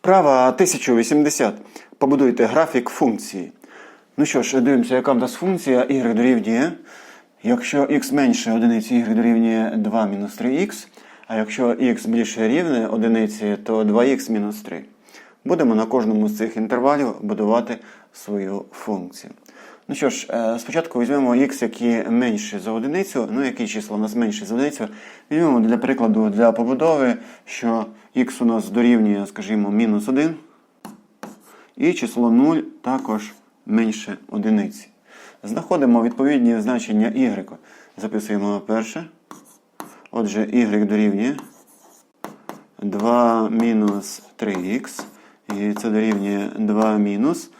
Вправа 1080. Побудуйте графік функції. Ну що ж, дивимося, яка в нас функція y дорівнює. Якщо x менше одиниці, y дорівнює 2 мінус 3х. А якщо x більше рівне одиниці, то 2х мінус 3. Будемо на кожному з цих інтервалів будувати свою функцію. Ну що ж, е, спочатку візьмемо x, які менше за одиницю. Ну, які числа у нас менше за одиницю. Візьмемо для прикладу для побудови, що x у нас дорівнює, скажімо, мінус 1. І число 0 також менше одиниці. Знаходимо відповідні значення y. Записуємо перше. Отже, y дорівнює 2 мінус 3х. І це дорівнює 2 мінус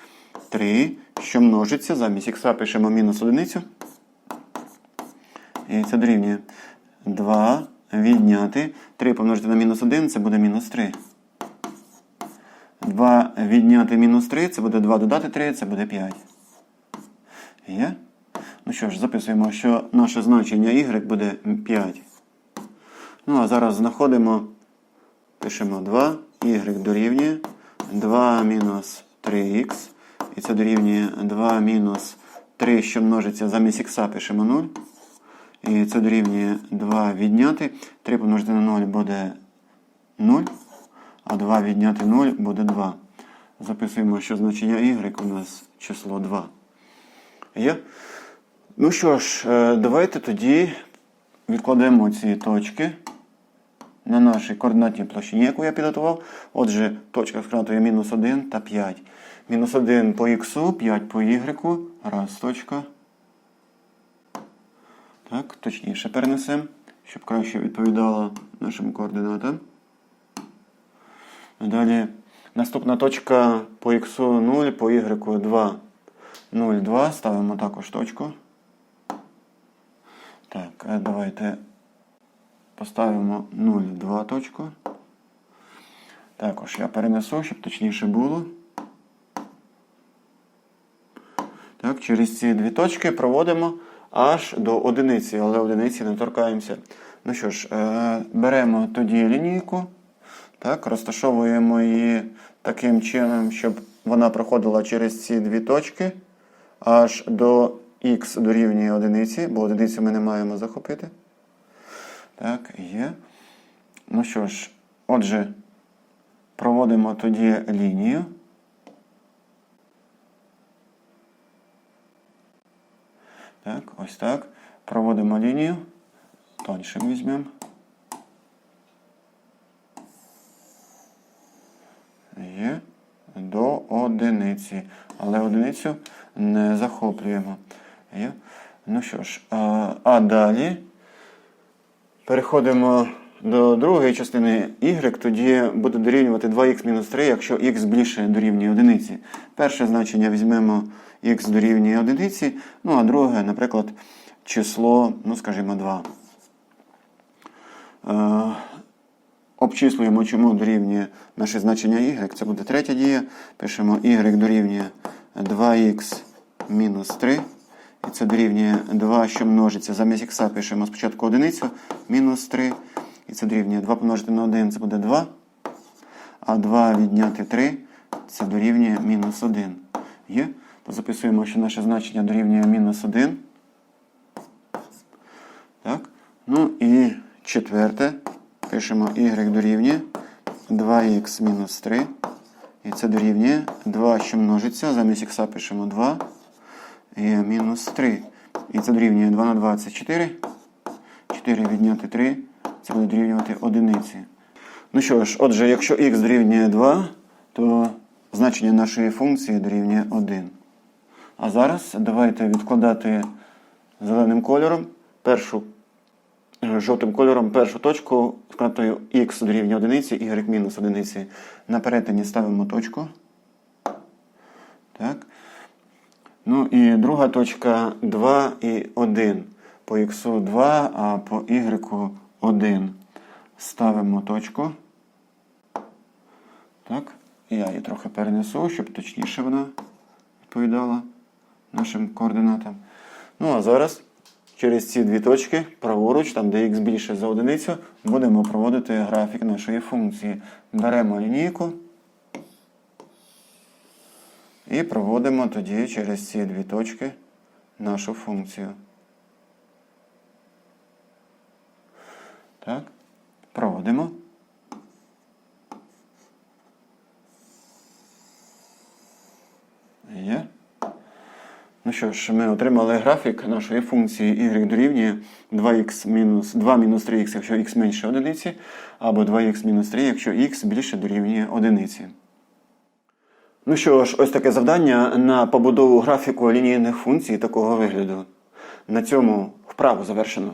3, що множиться. Замість х пишемо мінус одиницю. І це дорівнює 2 відняти. 3 помножити на мінус 1, це буде мінус 3. 2 відняти мінус 3, це буде 2 додати 3, це буде 5. Є? Ну що ж, записуємо, що наше значення y буде 5. Ну, а зараз знаходимо, пишемо 2, y дорівнює 2 мінус 3х. І це дорівнює 2 мінус 3, що множиться замість х, пишемо 0. І це дорівнює 2 відняти. 3 помножити на 0 буде 0. А 2 відняти 0 буде 2. Записуємо, що значення y у нас число 2. Є? Ну що ж, е, давайте тоді відкладемо ці точки на нашій координатній площині, яку я підготував. Отже, точка з кратою мінус 1 та 5. Мінус 1 по х, 5 по y. Раз, точка. Так, точніше перенесемо, щоб краще відповідало нашим координатам. Далі наступна точка по х 0, по y 2. 0, 2. Ставимо також точку. Так, е, давайте поставимо 0, 2 точку. Також я перенесу, щоб точніше було. Через ці дві точки проводимо аж до одиниці, але одиниці не торкаємося. Ну що ж, е, беремо тоді лінійку, так, розташовуємо її таким чином, щоб вона проходила через ці дві точки аж до х дорівнює одиниці, бо одиницю ми не маємо захопити. Так, є. Ну що ж, отже, проводимо тоді лінію. Так, ось так. Проводимо лінію. Тоньше візьмемо. Є до одиниці. Але одиницю не захоплюємо. Є. Ну що ж, а далі переходимо до другої частини y, тоді буде дорівнювати 2х-3, якщо х більше дорівнює одиниці. Перше значення візьмемо х дорівнює одиниці, ну а друге, наприклад, число, ну, скажімо, 2. Е, обчислюємо, чому дорівнює наше значення y. Це буде третя дія. Пишемо y дорівнює 2х мінус 3. І це дорівнює 2, що множиться. Замість х пишемо спочатку одиницю, мінус 3. І це дорівнює 2 помножити на 1, це буде 2. А 2 відняти 3, це дорівнює мінус 1. Є? То записуємо, що наше значення дорівнює мінус 1. Так. Ну і четверте. Пишемо y дорівнює 2х мінус 3. І це дорівнює 2, що множиться. Замість х пишемо 2 і мінус 3. І це дорівнює 2 на 2 це 4. 4 відняти 3, це буде дорівнювати одиниці. Ну що ж, отже, якщо х дорівнює 2, то значення нашої функції дорівнює 1. А зараз давайте відкладати зеленим кольором першу е, жовтим кольором першу точку з кратою х дорівнює одиниці, y мінус одиниці. На перетині ставимо точку. Так. Ну і друга точка 2 і 1. По х 2, а по y 1. Ставимо точку. Так. Я її трохи перенесу, щоб точніше вона відповідала нашим координатам. Ну, а зараз через ці дві точки, праворуч, там де х більше за одиницю, будемо проводити графік нашої функції. Беремо лінійку. І проводимо тоді через ці дві точки нашу функцію. Так. Проводимо. Є. Ну що ж, ми отримали графік нашої функції y дорівнює 2х мінус 2 мінус 3х, якщо х менше одиниці, або 2х мінус 3, якщо х більше дорівнює одиниці. Ну що ж, ось таке завдання на побудову графіку лінійних функцій такого вигляду. На цьому вправу завершено.